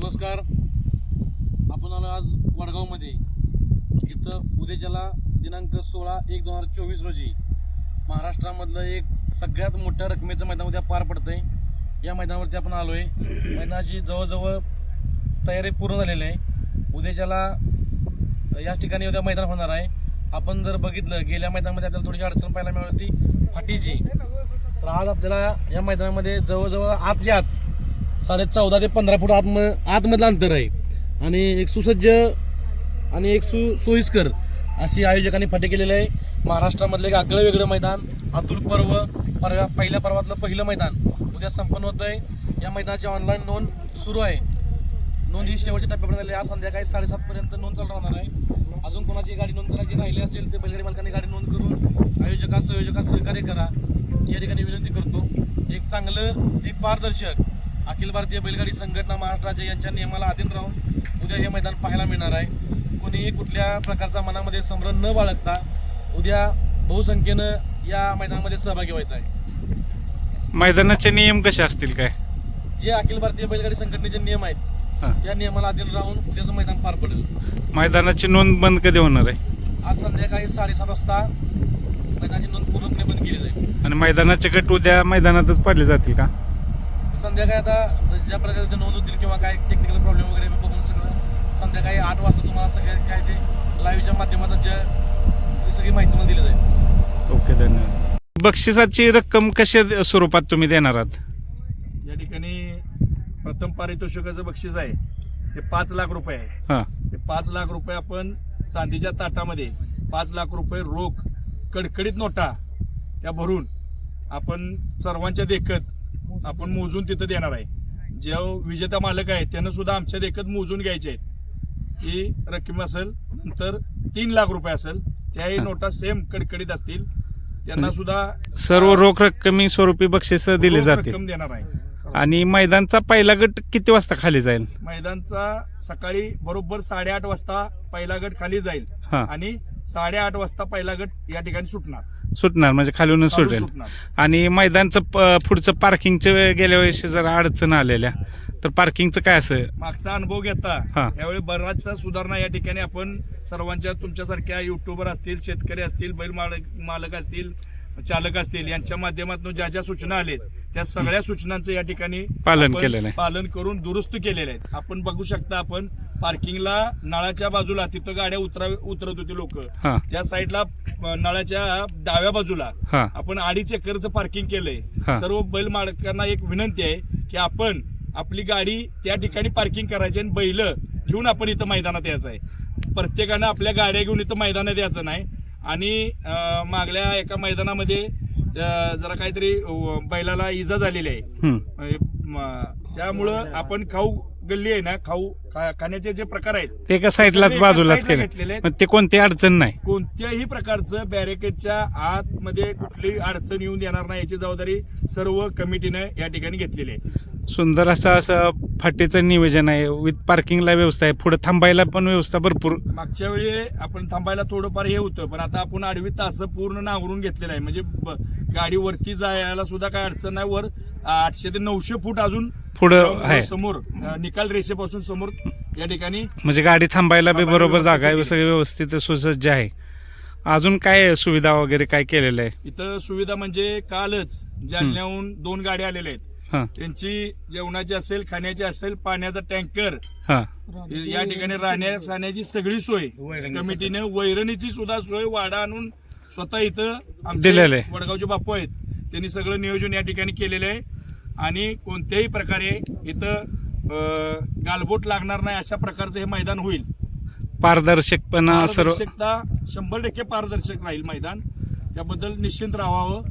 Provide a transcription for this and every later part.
नमस्कार. आपण आलो आज वडगावमध्ये. इथं उद्याच्याला दिनांक सोळा एक दोन हजार चोवीस रोजी महाराष्ट्रामधलं एक सगळ्यात मोठ्या रकमेचं मैदान उद्या पार आहे या मैदानावरती आपण आलो आहे मैदानाची जवळजवळ तयारी पूर्ण झालेली आहे. उद्याच्याला या ठिकाणी उद्या मैदान होणार आहे. आपण जर बघितलं गेल्या मैदानामध्ये आपल्याला थोडीशी अडचण पाहायला मिळाली होती फाटीची. तर आज आपल्याला या मैदानामध्ये जवळजवळ आतल्या आत साडे चौदा ते पंधरा फूट आतम आतमधलं अंतर आहे. आणि एक सुसज्ज आणि एक सु सोयीस्कर अशी आयोजकांनी फाटी केलेलं आहे. महाराष्ट्रामधलं एक आगळं वेगळं मैदान अतुल पर्व परवा पहिल्या पर्वातलं पहिलं मैदान उद्या संपन्न होतं आहे या मैदानाची ऑनलाईन नोंद सुरू आहे. नोंद ही शेवटच्या टप्प्यापर्यंत आली आहे. आज संध्याकाळी साडेसातपर्यंत नोंद चालू राहणार आहे. अजून कोणाची गाडी नोंद करायची राहिली असेल ते बैलगाडी मालकांनी गाडी नोंद करून आयोजकास संयोजकास सहकार्य करा. या ठिकाणी विनंती करतो. एक चांगलं एक पारदर्शक अखिल भारतीय बैलगाडी संघटना महाराष्ट्र राज्य यांच्या नियमाला अधीन राहून उद्या हे मैदान पाहायला मिळणार आहे. कोणीही कुठल्या प्रकारचा मनामध्ये संभ्रम न बाळगता उद्या बहुसंख्येनं या मैदानामध्ये सहभागी व्हायचं आहे. मैदानाचे नियम कसे असतील काय? जे अखिल भारतीय बैलगाडी संघटनेचे नियम आहेत हा. या नियमाला अधीन राहून उद्याचं मैदान पार पडेल. मैदानाची नोंद बंद कधी होणार आहे? आज संध्याकाळी साडेसात वाजता मैदानाची नोंद पूर्णपणे बंद केली जाईल. आणि मैदानाचे गट उद्या मैदानातच पाडले जातील का? संध्याकाळी आता ज्या प्रकारचे नोंद होतील किंवा काय टेक्निकल प्रॉब्लेम वगैरे बघून सगळं संध्याकाळी आठ वाजता तुम्हाला सगळे काय ते लाईव्हच्या माध्यमातून जे सगळी माहिती मला दिली जाईल. ओके धन्यवाद. बक्षिसाची रक्कम कशा स्वरूपात तुम्ही देणार आहात? या ठिकाणी प्रथम पारितोषिकाचं बक्षीस आहे. हे पाच लाख रुपये आहे. हां. हे पाच लाख रुपये आपण चांदीच्या ताटामध्ये पाच लाख रुपये रोख कडकडीत नोटा त्या भरून आपण सर्वांच्या देखत आपण मोजून तिथं देणार आहे. जे विजेता मालक आहे त्यानं सुद्धा आमच्या देखत मोजून घ्यायचे आहेत. ही रक्कम असेल नंतर तीन लाख रुपये असेल त्याही. नोटा सेम कडकडीत असतील. त्यांना म्हणजे सुद्धा सर्व रोख रक्कमी स्वरूपी बक्षीस दिले जातील. रक्कम देणार आहे. आणि मैदानचा पहिला गट किती वाजता खाली जाईल? मैदानचा सकाळी बरोबर साडेआठ वाजता पहिला गट खाली जाईल. हां. आणि साडेआठ वाजता पहिला गट या ठिकाणी सुटणार. सुटणार म्हणजे खालूनच चालू सुटेल. सुटणार. आणि मैदानचं प- पुढचं पार्किंगचं गेल्या वेळेस जरा अडचण आलेल्या. तर पार्किंगचं काय असं? मागचा अनुभव घेता. हा. यावेळी बराचसा सुधारणा या ठिकाणी आपण सर्वांच्या तुमच्यासारख्या युट्यूबर असतील शेतकरी असतील बैल मालक मालक असतील चालक असतील यांच्या माध्यमातून ज्या ज्या सूचना आलेत त्या सगळ्या सूचनांचं या ठिकाणी पालन आपण केलेलं आहे. पालन करून दुरुस्त केलेले आहेत. आपण बघू शकता आपण पार्किंगला नळाच्या बाजूला तिथं गाड्या उतरा उतरत होते लोक. हां. त्या साईडला अ, नळाच्या डाव्या बाजूला हां. आपण अडीच एकरचं पार्किंग केलंय. हा. सर्व बैल मालकांना एक विनंती आहे की आपण आपली गाडी त्या ठिकाणी पार्किंग करायची आणि बैल घेऊन आपण इथं मैदानात यायचं आहे. प्रत्येकानं आपल्या गाड्या घेऊन इथं मैदानात यायचं नाही. आणि अ, मागल्या एका मैदानामध्ये अ, जरा काहीतरी अ, बैलाला इजा झालेली आहे. हम्म. अ, म, त्यामुळं आपण खाऊ गल्ली आहे ना खाऊ खाण्याचे जे प्रकार आहेत ते एका साईडलाच सगळे एका बाजूलाच साईडला केलं. घेतलेले आहेत. पण ते कोणती अडचण नाही. कोणत्याही प्रकारचं बॅरिकेडच्या आतमध्ये कुठलीही अडचण येऊन देणार नाही याची जबाबदारी सर्व कमिटीनं या ठिकाणी घेतलेली आहे. सुंदर असं असं फाटीचं नियोजन आहे. विथ पार्किंगला व्यवस्था आहे. पुढे थांबायला पण व्यवस्था भरपूर. मागच्या वेळी आपण थांबायला थोडंफार हे होतं पण आता आपण आडवी तास पूर्ण नांगरून घेतलेलं आहे. म्हणजे ब- गाडी वरती जायला सुद्धा काय अडचण नाही. वर आठशे ते नऊशे फूट अजून पुढं आहे. समोर निकाल रेषेपासून समोर या ठिकाणी म्हणजे गाडी थांबायला बी बरोबर जागा आहे. सगळी व्यवस्थित सुसज्ज आहे. अजून काय सुविधा वगैरे काय केलेलं आहे? इथं सुविधा म्हणजे कालच जालन्याहून दोन गाड्या आलेल्या आहेत. हां. त्यांची जेवणाची असेल खाण्याची असेल पाण्याचा टँकर हां. या ठिकाणी राहण्या खाण्याची सगळी सोय. कमिटीने वैरणीची सुद्धा सोय वाडा आणून स्वतः इथं दिलेलं आहे. वडगावचे बापू आहेत. त्यांनी सगळं नियोजन या ठिकाणी केलेलं आहे. आणि कोणत्याही प्रकारे इथं गालबोट लागणार नाही अशा प्रकारचं हे मैदान होईल. पारदर्शकपणा सर्व पारदर्शकता शंभर टक्के पारदर्शक राहील मैदान. त्याबद्दल निश्चिंत राहावं.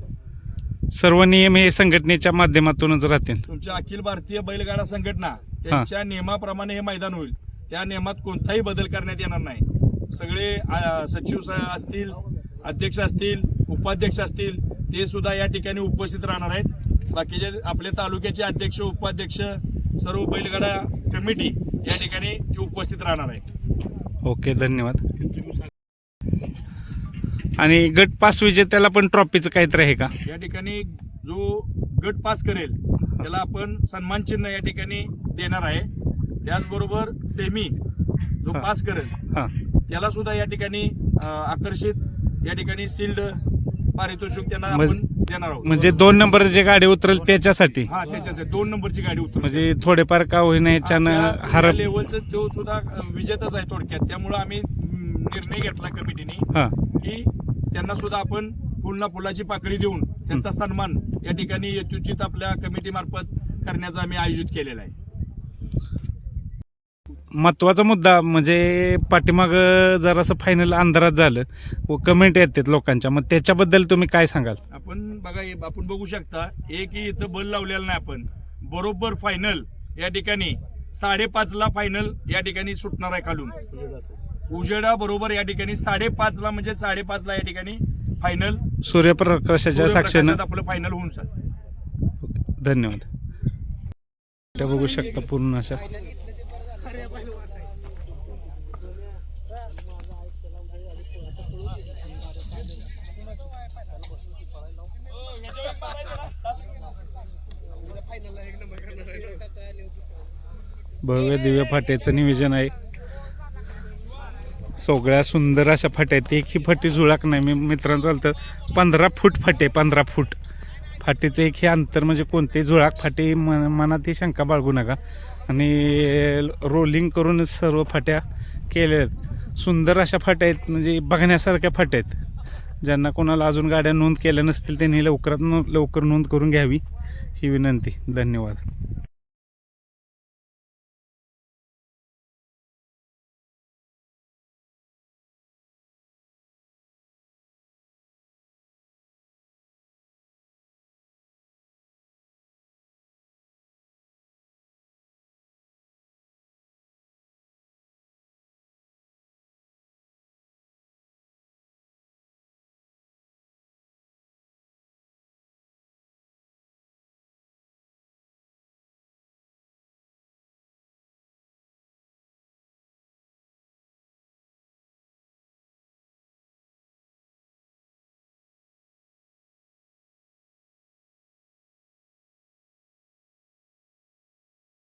सर्व नियम हे संघटनेच्या माध्यमातूनच राहतील. तुमच्या अखिल भारतीय बैलगाडा संघटना त्यांच्या नियमाप्रमाणे हे मैदान होईल. त्या नियमात कोणताही बदल करण्यात येणार नाही. सगळे सचिव असतील अध्यक्ष असतील उपाध्यक्ष असतील ते सुद्धा या ठिकाणी उपस्थित राहणार आहेत. बाकीचे आपले तालुक्याचे अध्यक्ष उपाध्यक्ष सर्व बैलगाडा कमिटी या ठिकाणी ती उपस्थित राहणार आहे ओके धन्यवाद. आणि गट पास विजेत्याला पण ट्रॉफीचं काहीतरी आहे का? या ठिकाणी जो गट पास करेल त्याला आपण सन्मान चिन्ह या ठिकाणी देणार आहे. त्याचबरोबर सेमी जो. पास करेल हां. त्याला सुद्धा या ठिकाणी आकर्षित या ठिकाणी सिल्ड पारितोषिक त्यांना म्हणजे- आपण देणार आहोत. म्हणजे दोन नंबर जे गाडी उतरेल त्याच्यासाठी? हा त्याच्याच आहे. दोन नंबरची गाडी उतरू म्हणजे थोडेफार का होईना याच्यानं हर लेवलचा तो सुद्धा अं, विजेताच आहे थोडक्यात. त्यामुळं आम्ही अं, निर्णय घेतला कमिटीने हां. की त्यांना सुद्धा आपण पुन्हा फुलाची पाकळी देऊन त्यांचा सन्मान या ठिकाणी यथोचित आपल्या कमिटी मार्फत करण्याचा आम्ही आयोजित केलेला आहे. महत्त्वाचा मुद्दा म्हणजे पाठीमाग जरासं फायनल अंधारात झालं व कमेंट येतात लोकांच्या मग त्याच्याबद्दल तुम्ही काय सांगाल? आपण बघा हे आपण बघू शकता एक ही इथं बल लावलेला नाही आपण. बरोबर फायनल या ठिकाणी साडेपाच ला फायनल या ठिकाणी सुटणार आहे खालून. उजेडा बरोबर या ठिकाणी साडेपाच ला म्हणजे साडेपाच ला या ठिकाणी फायनल सूर्यप्रकाशाच्या साक्षीनं. आपलं फायनल होऊन जाईल. धन्यवाद. त्या बघू शकता पूर्ण अशा. भव्य दिव्य फाट्याचं नियोजन आहे. सगळ्या सुंदर अशा फाट्या आहेत. एकही फाटी जुळाक नाही. मी मित्रांनो चालतं पंधरा फूट फाटे पंधरा फूट. फाटीचं एक हे अंतर म्हणजे कोणतेही जुळाक फाटी मन मनात ही शंका बाळगू नका. आणि रोलिंग करूनच सर्व फाट्या केल्या आहेत. सुंदर अशा फाट्या आहेत म्हणजे बघण्यासारख्या फाट्या आहेत. ज्यांना कोणाला अजून गाड्या नोंद केल्या नसतील त्यांनी लवकरात लवकर नोंद करून घ्यावी ही विनंती. धन्यवाद.